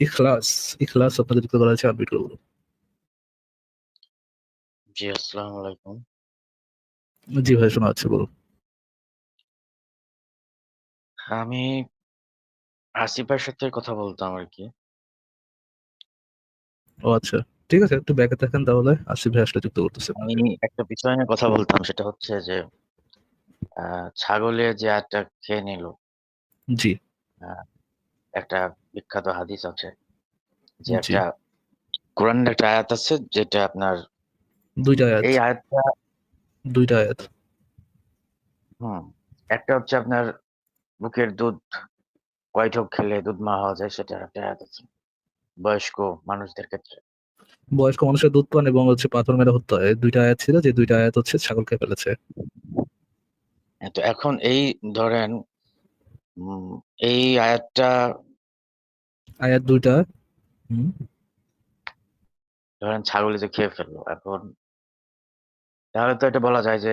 ইখলাস ইখলাস আপনাদের যুক্ত করা আছে আনমিউট করে বলুন জি আসসালামু আলাইকুম। জি ভাই শোনা যাচ্ছে বলুন। আমি আসিফ ভাইয়ের সাথে কথা বলতাম আর কি। ও আচ্ছা ঠিক আছে একটু ব্যাকে থাকেন তাহলে আসিফ ভাই আসলে যুক্ত করতেছে। আমি একটা বিষয় নিয়ে কথা বলতাম সেটা হচ্ছে যে আহ, ছাগলে যে একটা খেয়ে নিল। জি। একটা বিখ্যাত হাদিস আছে যে একটা কোরআনের একটা আয়াত আছে যেটা আপনার দুইটা আয়াত। এই আয়াতটা দুইটা আয়াত। হুম একটা হচ্ছে আপনার বুকের দুধ কয় ঢোক খেলে দুধ মা হওয়া যায় সেটা একটা আয়াত আছে। বয়স্ক মানুষদের ক্ষেত্রে। বয়স্ক মানুষের দুধ পান এবং হচ্ছে পাথর মেরে হত্যা এই দুইটা আয়াত ছিল যে দুইটা আয়াত হচ্ছে ছাগল খেয়ে ফেলেছে। হ্যাঁ, তো এখন এই ধরেন উম, এই আয়াতটা আয়াত দুইটা। হুম। ধরেন ছাগলে যে খেয়ে ফেলল এখন তাহলে তো এটা বলা যায় যে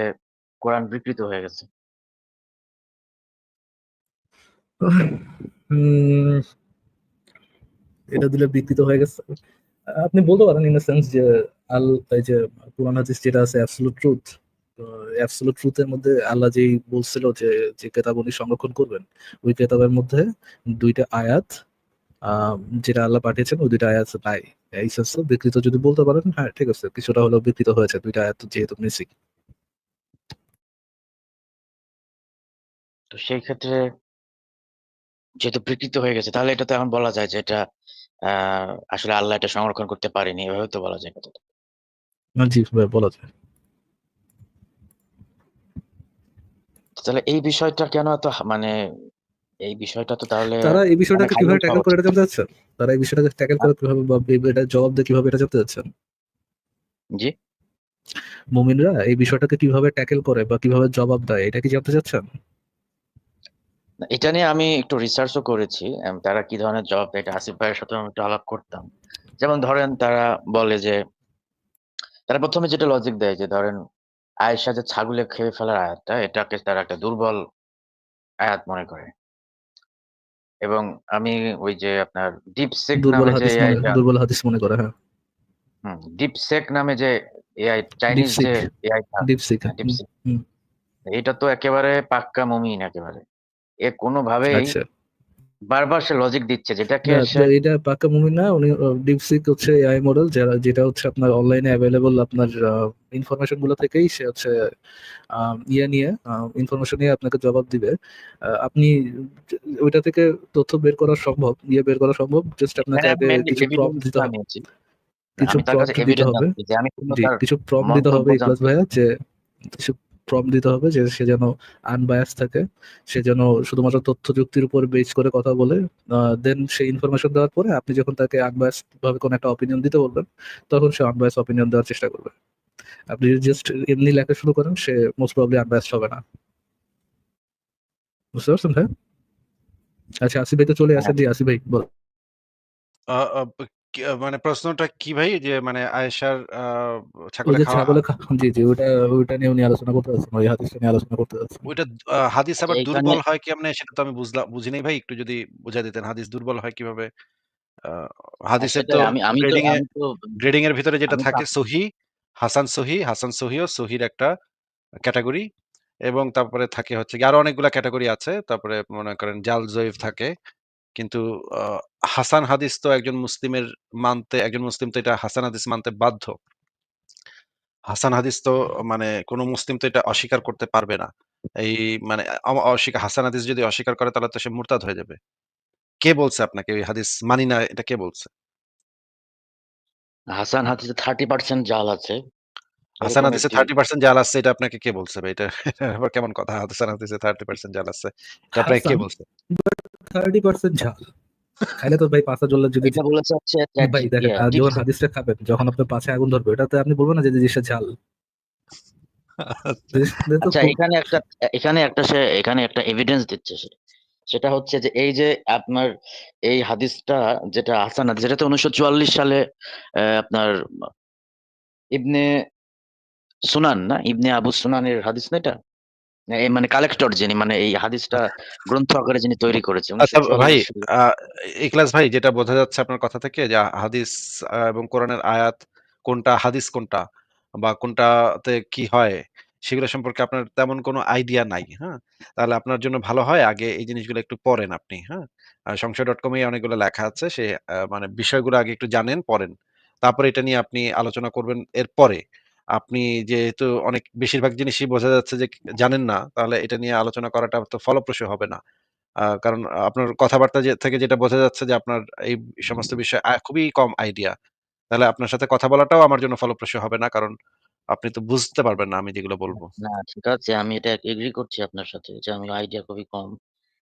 কোরআন বিকৃত হয়ে গেছে। উম, এটা দিলে বিকৃত হয়ে গেছে। আপনি বলতে পারেন ইন সেন্স যে আল এই যে কোরআন হাদিস যেটা আছে অ্যাবসলিউট ট্রুথ তো ট্রুথের মধ্যে আল্লাহ যেই বলছিল যে যে কেতাব উনি সংরক্ষণ করবেন ওই কেতাবের মধ্যে দুইটা আয়াত যেটা আল্লাহ পাঠিয়েছেন ওই দুইটা আয়াত নাই। এই সেন্সে বিকৃত যদি বলতে পারেন হ্যাঁ ঠিক আছে কিছুটা হলেও বিকৃত হয়েছে দুইটা আয়াত যেহেতু মিসিং তো সেই ক্ষেত্রে যেহেতু বিকৃত হয়ে গেছে তাহলে এটা তো এখন বলা যায় যে এটা আহ আসলে আল্লাহ এটা সংরক্ষণ করতে পারেনি এভাবে তো বলা যায়। কথাটা না জি বলা যায়। তাহলে এই বিষয়টা কেন এত মানে এই বিষয়টা তো তাহলে তারা এই বিষয়টাকে কীভাবে ট্যাকেল করে এটা জানতে তারা এই বিষয়টাকে ট্যাকেল করে কীভাবে বা এটা জবাব দিয়ে কীভাবে এটা জানতে চাচ্ছেন? জি। মুমিনরা এই বিষয়টাকে কীভাবে ট্যাকেল করে বা কীভাবে জবাব দেয় এটা কি জানতে চাচ্ছেন? এটা নিয়ে আমি একটু রিসার্চও করেছি তারা কি ধরনের জবাব দেয় এটা আসিফ ভাইয়ের সাথে আমি একটু আলাপ করতাম। যেমন ধরেন তারা বলে যে তারা প্রথমে যেটা লজিক দেয় যে ধরেন আয়েশা যে ছাগলে খেয়ে ফেলার আয়াতটা এটাকে তারা একটা দুর্বল আয়াত মনে করে এবং আমি ওই যে আপনার ডিপসেক দুর্বল নামে যে দুর্বল হাদিস মনে করে হ্যাঁ হুম ডিপসেক নামে যে এআই চাইনিজ। যে এআইটা ডিপসিক ডিপসিক হুম। এটা তো একেবারে পাক্কা মুমিন একেবারে এ কোনোভাবেই আচ্ছা বারবার সে লজিক দিচ্ছে যেটাকে না, সে তো এটা পাক্কা মুমিন না উনি ডিপসিক হচ্ছে এআই মডেল যারা যেটা হচ্ছে আপনার অনলাইনে অ্যাভেলেবল আপনার ইনফরমেশনগুলো থেকেই সে হচ্ছে ইয়ে নিয়ে ইনফরমেশন নিয়ে আপনাকে জবাব দিবে। আপনি ওইটা থেকে তথ্য বের করা সম্ভব ইয়ে বের করা সম্ভব জাস্ট আপনাকে আগে আমি কিছু প্রম্পট দিতে হবে। কিছু প্রম্পট দিতে হবে। যে আমি জি কিছু প্রম্পট দিতে হবে ইকলাস ভাইয়া যে কিছু প্রম্পট দিতে হবে যে সে যেন আনবায়াস থাকে, সে যেন শুধুমাত্র তথ্য যুক্তির উপর বেস করে কথা বলে দেন সেই ইনফরমেশন দেওয়ার পরে আপনি যখন তাকে আনবায়াস ভাবে কোনো একটা অপিনিয়ন দিতে বলবেন, তখন সে আনবায়াস অপিনিয়ন দেওয়ার চেষ্টা করবে। আপনি জাস্ট এমনি লেখা শুরু করেন, সে মোস্ট প্রবলি আনবায়াস হবে না। বুঝতে পারছেন ভাই? আচ্ছা আসিফ ভাই তো চলে আসেন। জি, আসিফ ভাই, বল। কি আ মানে প্রশ্নটা কি ভাই? যে মানে আয়েশার আ ওই ছাগলে যে খাওয়া ছাগলে খা- জি জি ওইটা ওইটা নিয়ে উনি আলোচনা করতে যাচ্ছেন ওই হাদিসটা নিয়ে আলোচনা করতে যাচ্ছেন ওইটা আ হাদিস আবার এইখানে- দুর্বল হয় কেমনে সেটা তো আমি বুঝলাম বুঝি নাই ভাই। একটু যদি বুঝায় দিতেন হাদিস দুর্বল হয় কীভাবে? আ হাদিসের তো আমি আমি তো গ্রেডিং এ আমি তো গ্রেডিং এর ভিতরে যেটা আমি তো থাকে সহি, হাসান সহি, হাসান সহি ও সহির একটা ক্যাটেগরি এবং তারপরে থাকে হচ্ছে গিয়ে আরও অনেকগুলা ক্যাটেগরি আছে। তারপরে মনে করেন জাল জয়ীফ থাকে। কিন্তু হাসান হাদিস তো একজন মুসলিমের মানতে একজন মুসলিম তো এটা হাসান হাদিস মানতে বাধ্য। হাসান হাদিস তো মানে কোন মুসলিম তো এটা অস্বীকার করতে পারবে না। এই মানে অস্বীকার হাসান হাদিস যদি অস্বীকার করে তাহলে তো সে মুরতাদ হয়ে যাবে। কে বলছে আপনাকে এই হাদিস মানি না এটা কে বলছে? হাসান হাদিসে 30% জাল আছে। হাসান হাদিসে একটি 30% জাল আছে এটা আপনাকে কে বলছে ভাই? এটা আবার কেমন কথা? হাসান হাদিসে 30% জাল আছে। এটা আপনাকে কে বলছে? থার্টি পার্সেন্ট ঝাল। খাইলে তো ভাই পাঁচা জ্বললে যদি এটা বলেছে হচ্ছে ভাই দেখেন যখন হাদিসটা খাবেন যখন আপনার পাশে আগুন ধরবে এটাতে আপনি বলবেন না যে জিনিসটা ঝাল। আচ্ছা। এখানে একটা এখানে একটা সে এখানে একটা এভিডেন্স দিচ্ছে সে। সেটা হচ্ছে যে এই যে আপনার এই হাদিসটা যেটা আসান হাদিস যেটা তো উনিশশো চুয়াল্লিশ সালে আহ, আপনার ইবনে সুনান না ইবনে আবু সুনানের হাদিস না এটা? মানে কালেক্টর যিনি মানে এই হাদিসটা গ্রন্থ আকারে যিনি তৈরি করেছে আচ্ছা ভাই ১৯৪৪ ইখলাস ভাই যেটা বোঝা যাচ্ছে আপনার কথা থেকে যে হাদিস এবং কোরআনের আয়াত কোনটা হাদিস কোনটা বা কোনটাতে কি হয় সেগুলো সম্পর্কে আপনার তেমন কোনো আইডিয়া নাই, হ্যাঁ? তাহলে আপনার জন্য ভালো হয় আগে এই জিনিসগুলো একটু পড়েন আপনি, হ্যাঁ? আ সংশয়.com এ অনেকগুলো লেখা আছে সে মানে বিষয়গুলো আগে একটু জানেন, পড়েন। তারপরে এটা নিয়ে আপনি আলোচনা করবেন এরপরে। আপনি যেহেতু অনেক বেশিরভাগ জিনিসই বোঝা যাচ্ছে যে জানেন না, তাহলে এটা নিয়ে আলোচনা করাটা তো ফলপ্রসূ হবে না। আ কারণ আপনার কথাবার্তা যে থেকে যেটা বোঝা যাচ্ছে যে আপনার এই সমস্ত বিষয়ে খুবই কম আইডিয়া। তাহলে আপনার সাথে কথা বলাটাও আমার জন্য ফলপ্রসূ হবে না। কারণ আপনি তো বুঝতে পারবেন না আমি যেগুলো বলব না ঠিক আছে আমি এটা এগ্রি করছি আপনার সাথে যে আমি আইডিয়া খুবই কম।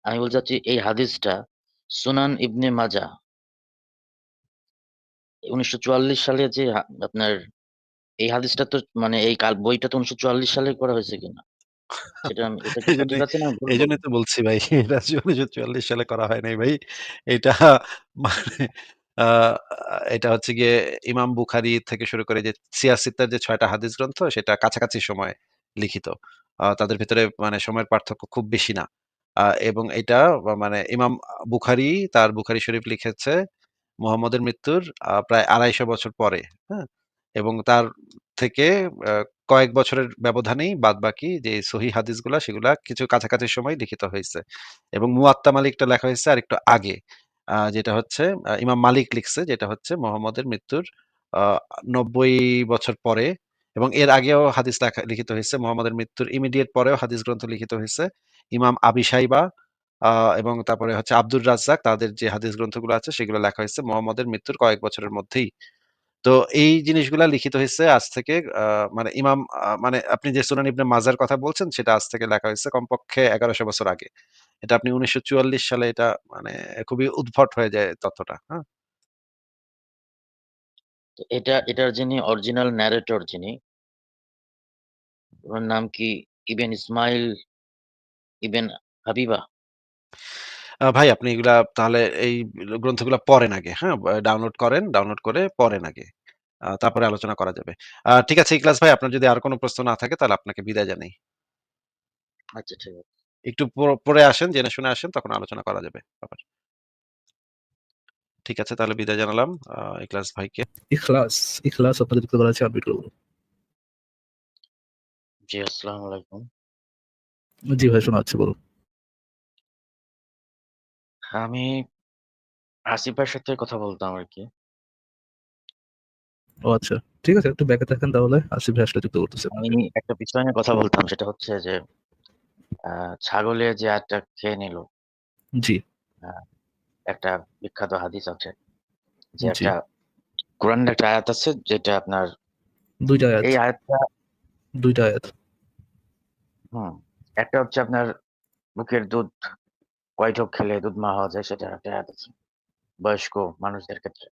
আমি বলতে চাচ্ছি এই হাদিসটা সুনান ইবনে মাজাহ ১৯৪৪ সালে যে আপনার এই হাদিসটা তো মানে এই কাল বইটা তো ১৯৪৪ সালে করা হয়েছে কিনা? সেটা আমি এটা কি সঠিক আছে না ভুল এইজন্যই বললাম? তো বলছি ভাই এটা ১৯৪৪ সালে করা হয় নাই ভাই। এটা মানে আ এটা হচ্ছে গিয়ে ইমাম বুখারী থেকে শুরু করে যে সিত্তার যে ৬ টা হাদিস গ্রন্থ সেটা কাছাকাছি সময়ে লিখিত। আ তাদের ভেতরে মানে সময়ের পার্থক্য খুব বেশি না। আ এবং এটা মানে ইমাম বুখারী তার বুখারী শরীফ লিখেছে মুহাম্মদের মৃত্যুর আ প্রায় ২৫০ বছর পরে, হ্যাঁ? এবং তার থেকে কয়েক বছরের ব্যবধানেই বাদবাকি যে সহিহ হাদিসগুলা, সেগুলা কিছু কাছাকাছি সময় লিখিত হয়েছে এবং মুয়াত্তা মালিকটা লেখা হইছে আরেকটু আগে। আ, যেটা হচ্ছে ইমাম মালিক লিখছে, যেটা হচ্ছে মুহাম্মদের মৃত্যুর ৯০ বছর পরে এবং এর আগেও হাদিস লেখা, লিখিত হয়েছে, মুহাম্মদের মৃত্যুর ইমিডিয়েট পরেও হাদিস গ্রন্থ লিখিত হয়েছে ইমাম আবি শাইবা আ, এবং তারপরে হচ্ছে আব্দুর রাজ্জাক, তাদের যে হাদিস গ্রন্থগুলো আছে, সেগুলো লেখা হয়েছে, মুহাম্মদের মৃত্যুর কয়েক বছরের মধ্যেই। তো এই জিনিসগুলা লিখিত হয়েছে আজ থেকে মানে ইমাম মানে আপনি যে সুনান ইবনে মাজার কথা বলছেন সেটা আজ থেকে লেখা হয়েছে কমপক্ষে এগারোশো বছর আগে। এটা আপনি ১৯৪৪ সালে এটা মানে খুবই উদ্ভট হয়ে যায় তথ্যটা, হ্যাঁ? এটা এটার যিনি অরিজিনাল ন্যারেটর যিনি উনার নাম কি ইবেন ইসমাইল ইবেন হাবিবা? আ ভাই আপনি এগুলা তাহলে এই গ্রন্থগুলা পড়েন আগে, হ্যাঁ? ডাউনলোড করেন, ডাউনলোড করে পড়েন আগে। আ তারপরে আলোচনা করা যাবে। আ ঠিক আছে ইখলাস ভাই আপনার যদি আর কোনো প্রশ্ন না থাকে তাহলে আপনাকে বিদায় জানাই। আচ্ছা ঠিক আছে। একটু প পড়ে আসেন, জেনে শুনে আসেন তখন আলোচনা করা যাবে আবার। ঠিক আছে তাহলে বিদায় জানালাম আ ইখলাস ভাইকে। ইখলাস, ইখলাস আপনাদের যুক্ত করা আছে করব। জি, আসসালামু আলাইকুম। জি ভাই শোনা যাচ্ছে বলুন। আমি আসিফ ভাইয়ের সাথে কথা বলতাম আরকি। ও আচ্ছা। ঠিক আছে একটু ব্যাকে থাকেন তাহলে। আসিফ ভাই আসলে যুক্ত করতেছি আমি আপনাকে। একটা বিষয় নিয়ে কথা বলতাম সেটা হচ্ছে যে আ ছাগলে যে আয়াতটা খেয়ে নিল। জি। আ একটা বিখ্যাত হাদিস আছে। যে জি। একটা কোরআনের একটা আয়াত আছে যেটা আপনার ২ টা আয়াত। এই আয়াতটা ২ টা আয়াত। হুম। একটা হচ্ছে আপনার বুকের দুধ ঢোক খেলে দুধ মা হওয়া যায় সেটার একটা আয়াত আছে। বয়স্ক মানুষদের ক্ষেত্রে।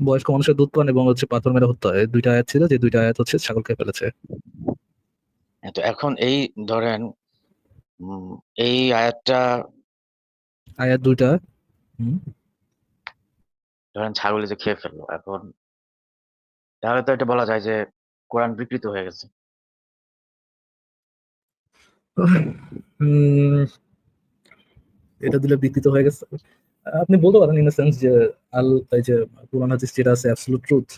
বয়স্ক মানুষের দুধ পান এবং হচ্ছে পাথর মেরে হত্যা। এই দুইটা আয়াত ছিল যে ২ টা আয়াত হচ্ছে ছাগল খেয়ে ফেলেছে। হ্যাঁ, তো এখন এই ধরেন এই আয়াতটা আয়াত ২ টা ধরেন ছাগলে যে খেয়ে ফেলল এখন তাহলে তো এটা বলা যায় যে কোরআন বিকৃত হয়ে গেছে। এটা দিলে বিকৃত হয়ে গেছে। আপনি বলতে পারেন ইন সেন্স যে আল এই যে কোরআন হাদিস যেটা আছে অ্যাবসোলিউট ট্রুথ।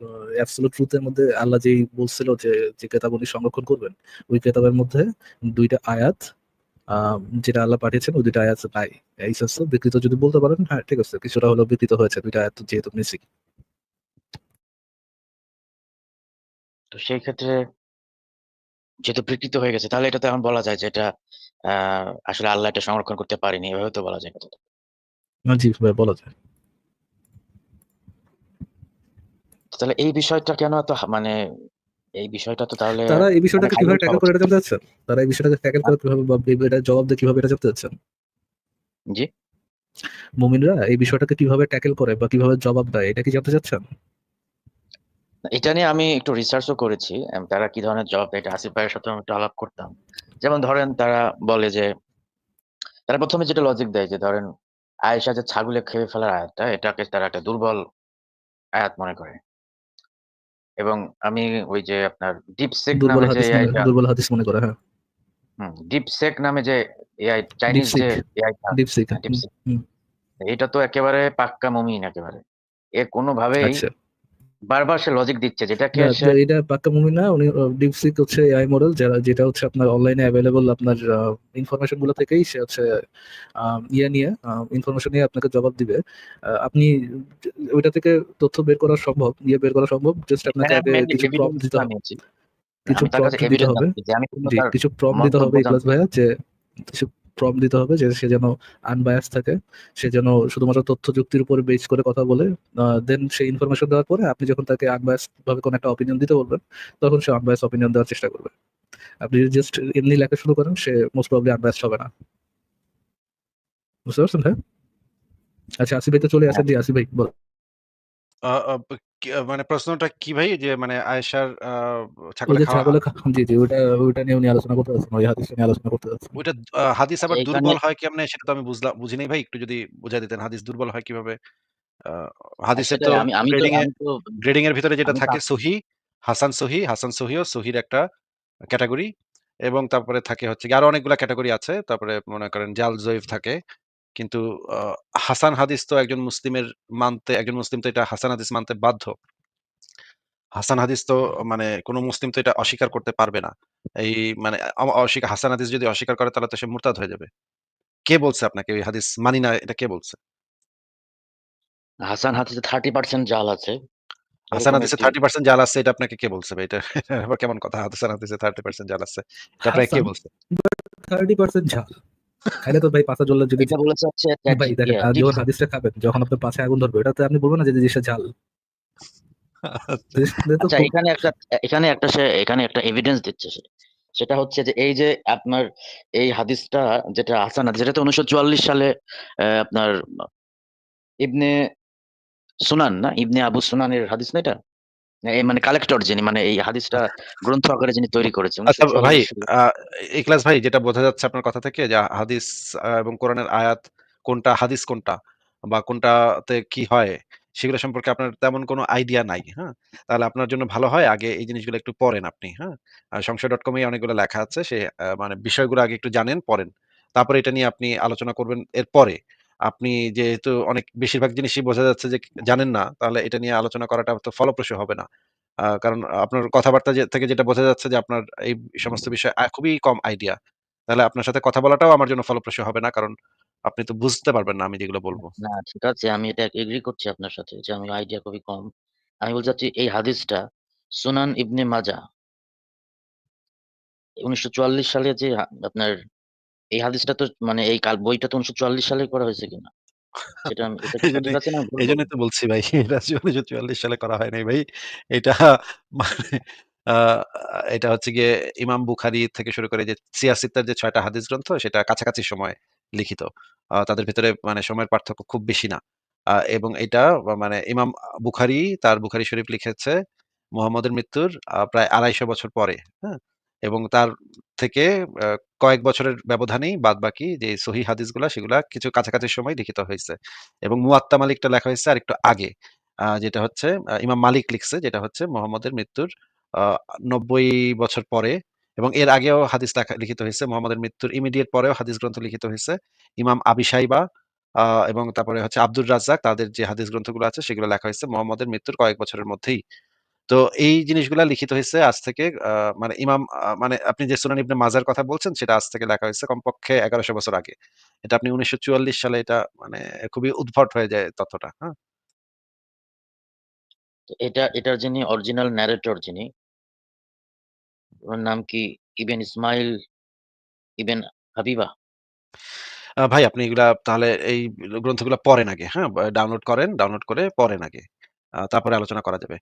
তো অ্যাবসোলিউট ট্রুথ এর মধ্যে আল্লাহ যেই বলছিল যে, যে কেতাব উনি সংরক্ষণ করবেন, ওই কেতাবের মধ্যে দুইটা আয়াত যেটা আল্লাহ পাঠিয়েছেন ওই ২ টা আয়াত নাই। এই সেন্সে বিকৃত যদি বলতে পারেন হ্যাঁ ঠিক আছে। কিছুটা হলেও বিকৃত হয়েছে ২ টা আয়াত যেহেতু মিসিং। তো সেই ক্ষেত্রে যেহেতু বিকৃত হয়ে গেছে তাহলে এটা তো এখন বলা যায় যে এটা আসলে আল্লাহ এটা সংরক্ষণ করতে পারেনি। এভাবে তো বলা যায় না জি ভাই বলা যায়। তাহলে এই বিষয়টা কেন এত মানে এই বিষয়টা তো তাহলে তারা এই বিষয়টাকে কীভাবে ট্যাকেল করে এটা জানতে তারা এই বিষয়টাকে ট্যাকেল করে কীভাবে বা এটার জবাব দিয়ে কীভাবে এটা জানতে চাচ্ছেন? জি? মুমিনরা এই বিষয়টাকে কীভাবে ট্যাকেল করে বা কীভাবে জবাব দেয় এটা কি জানতে চাচ্ছেন? এটা নিয়ে আমি একটু রিসার্চও করেছি। তারা কি ধরনের জব দেয় এটা আসিফ ভাইয়ের সাথেও আমি একটু আলাপ করতাম। যেমন ধরেন তারা বলে যে তারা প্রথমে যেটা লজিক দেয় যে ধরেন আয়েশা যে ছাগলে খেয়ে ফেলার আয়াতটা এটাকে তারা একটা দুর্বল আয়াত মনে করে। এবং আমি ওই যে আপনার ডিপসিক দুর্বল নামে যে দুর্বল হাদিস মনে করে হ্যাঁ। হুম, ডিপসেক নামে যে এআই চাইনিজ যে এআই ডিপসিক। হুম। এটা তো একেবারে পাক্কা মুমিন একেবারে। এ কোনোভাবেই আচ্ছা। বারবার সে লজিক দিচ্ছে যেটাকে না, সে তো এটা পাক্কা মুভি না। উনি ডিপসিক হচ্ছে এআই মডেল যারা যেটা হচ্ছে আপনার অনলাইনে এভেইলেবল আপনার ইনফরমেশনগুলো থেকেই সে হচ্ছে ইয়ে নিয়ে ইনফরমেশন নিয়ে আপনাকে জবাব দিবে। আপনি ওইটা থেকে তথ্য বের করা সম্ভব, ইয়ে বের করা সম্ভব। জাস্ট আপনাকে আগে কিছু প্রম্পট দিতে হবে। কিছু প্রম্পট দিতে হবে। কিছু প্রম্পট দিতে হবে ইকলাস ভাইয়া যে কিছু প্রম্পট দিতে হবে যে সে যেন আনবায়াস থাকে। সে যেন শুধুমাত্র তথ্য যুক্তির উপর বেস করে কথা বলে। দেন সেই ইনফরমেশন দেওয়ার পরে আপনি যখন তাকে আনবায়াস ভাবে কোনো একটা অপিনিয়ন দিতে বলবেন, তখন সে আনবায়াস অপিনিয়ন দেওয়ার চেষ্টা করবে। আপনি জাস্ট এমনি লেখা শুরু করেন সে মোস্ট প্রবলি আনবায়াসড হবে না। বুঝতে পারছেন হ্যাঁ আচ্ছা আসিফ ভাই তো চলে আসেন। জি আসি ভাই বলেন। কি মানে প্রশ্নটা কি ভাই? যে মানে আয়েশার আ ওই ছাগলে যে খাওয়া ছাগলে খা জি, জি ওইটা ওইটা নিয়ে উনি আলোচনা করতে চাচ্ছেন। ওই হাদিসটা নিয়ে আলোচনা করতে চাচ্ছেন। ওইটা আ হাদিস আবার দুর্বল হয় কেমনে সেটা তো আমি বুঝলাম বুঝি নাই ভাই। একটু যদি বুঝায় দিতেন হাদিস দুর্বল হয় কীভাবে? আ আর হাদিসের তো আমি আমি তো গ্রেডিং এ আমি তো গ্রেডিং এর ভিতরে যেটা আমি তো থাকে সহি, হাসান সহি, হাসান সহি ও সহির একটা ক্যাটাগরি এবং তারপরে থাকে হচ্ছে আরও অনেকগুলা ক্যাটাগরি আছে। তারপরে মনে করেন জাল জয়ীফ থাকে। কিন্তু হাসান হাদিস তো একজন মুসলিমের মানতে একজন মুসলিম তো এটা হাসান হাদিস মানতে বাধ্য। হাসান হাদিস তো মানে কোন মুসলিম তো এটা অস্বীকার করতে পারবে না। এই মানে অস্বীকার হাসান হাদিস যদি অস্বীকার করে তাহলে তো সে মুরতাদ হয়ে যাবে। কে বলছে আপনাকে এই হাদিস মানি না এটা কে বলছে? হাসান হাদিসে 30% জাল আছে। হাসান হাদিসে একটি 30% জাল আছে এটা আপনাকে কে বলছে ভাই? এটা আবার কেমন কথা? হাসান হাদিসে 30% জাল আছে। এটা আপনাকে কে বলছে? 30% ঝাল। খাইলে তো ভাই পাছা জ্বললে যদি ভাই দেখেন যখন হাদিসটা খাবেন, যখন আপনার পাছায় আগুন ধরবে ওটাতে আপনি বলবেন না যে জিনিসটা ঝাল। আচ্ছা। এখানে একটা এখানে একটা সে এখানে একটা এভিডেন্স দিচ্ছে সে। সেটা হচ্ছে যে এই যে আপনার এই হাদিসটা যেটা হাসান হাদিস যেটা তো 1944 সালে অ্যা আপনার ইবনে সুনান না? ইবনে আবু সুনানের হাদিস না এটা? মানে কালেক্টর যিনি মানে এই হাদিসটা গ্রন্থ আকারে যিনি তৈরি করেছে আচ্ছা ভাই 1944 সালে। আ ইখলাস ভাই যেটা বোঝা যাচ্ছে আপনার কথা থেকে যে হাদিস এবং কোরআনের আয়াত কোনটা হাদিস কোনটা বা কোনটাতে কি হয় সেগুলো সম্পর্কে আপনার তেমন কোনো আইডিয়া নাই। হ্যাঁ? তাহলে আপনার জন্য ভালো হয় আগে এই জিনিসগুলো একটু পড়েন আপনি। হ্যাঁ? আর সংশয়.com এ অনেকগুলো লেখা আছে। সে মানে বিষয়গুলো আগে একটু জানেন, পড়েন। তারপরে এটা নিয়ে আপনি আলোচনা করবেন এরপরে। আপনি যেহেতু অনেক বেশিরভাগ জিনিসই বোঝা যাচ্ছে যে জানেন না, তাহলে এটা নিয়ে আলোচনা করাটা তো ফলপ্রসূ হবে না। কারণ আপনার কথাবার্তা থেকে যেটা বোঝা যাচ্ছে যে আপনার এই সমস্ত বিষয়ে খুবই কম আইডিয়া। তাহলে আপনার সাথে কথা বলাটাও আমার জন্য ফলপ্রসূ হবে না। কারণ আপনি তো বুঝতে পারবেন না আমি যেগুলো বলব না ঠিক আছে আমি এটা এগ্রি করছি আপনার সাথে যে আমি আইডিয়া খুবই কম। আমি বলতে চাচ্ছি এই হাদিসটা সুনান ইবনে মাজাহ 1944 সালে যে আপনার এই হাদিসটা তো মানে এই কাল বইটা তো 1944 সালে করা হয়েছে কিনা? সেটা আমি এজন্যই বললাম? তো বলছি ভাই এটা ১৯৪৪ সালে করা ভাই। এটা মানে এটা হচ্ছে গিয়ে ইমাম বুখারী থেকে শুরু করে যে সিয়ার সিত্তার যে ৬ টা হাদিস গ্রন্থ সেটা কাছাকাছি সময়ে লিখিত। তাদের ভেতরে মানে সময়ের পার্থক্য খুব বেশি না। এবং এটা মানে ইমাম বুখারি তার বুখারি শরীফ লিখেছে মুহাম্মদের মৃত্যুর প্রায় ২৫০ বছর পরে। হ্যাঁ? এবং তার থেকে কয়েক বছরের ব্যবধানেই বাদবাকি যে সহিহ হাদিসগুলা, সেগুলা কিছু কাছাকাছি সময় লিখিত হইছে। এবং মুয়াত্তা মালিকটা লেখা হইছে আরেকটু আগে। যেটা হচ্ছে ইমাম মালিক লিখছে, যেটা হচ্ছে মুহাম্মদের মৃত্যুর ৯০ বছর পরে এবং এর আগেও হাদিস লেখা, লিখিত হয়েছে, মুহাম্মদের মৃত্যুর ইমিডিয়েট পরেও হাদিস গ্রন্থ লিখিত হয়েছে ইমাম আবি শাইবা এবং তারপরে হচ্ছে আব্দুর রাজ্জাক, তাদের যে হাদিস গ্রন্থগুলো আছে, সেগুলো লেখা হয়েছে মুহাম্মদের মৃত্যুর কয়েক বছরের মধ্যেই। তো এই জিনিসগুলা লিখিত হয়েছে আজ থেকে মানে ইমাম মানে আপনি যে সুনান ইবনে মাজার কথা বলছেন সেটা আজ থেকে লেখা হয়েছে কমপক্ষে এগারোশো বছর আগে। এটা আপনি ১৯৪৪ সালে এটা মানে খুবই উদ্ভট হয়ে যায় তথ্যটা। হ্যাঁ? তো এটা এটার যিনি অরিজিনাল ন্যারেটর যিনি ওনার নাম কি ইবেন ইসমাইল ইবেন হাবিবা? ভাই আপনি এগুলা তাহলে এই গ্রন্থগুলা পড়েন আগে। হ্যাঁ? ডাউনলোড করেন, ডাউনলোড করে পড়েন আগে। তারপরে আলোচনা করা যাবে।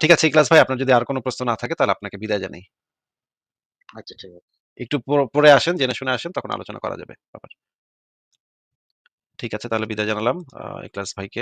ঠিক আছে ক্লাস ভাই আপনার যদি আর কোনো প্রশ্ন না থাকে তাহলে আপনাকে বিদায় জানাই। আচ্ছা ঠিক আছে। একটু পরে আসেন, জেনে শুনে আসেন তখন আলোচনা করা যাবে। ঠিক আছে তাহলে বিদায় জানালাম ক্লাস ইখলাস ভাইকে।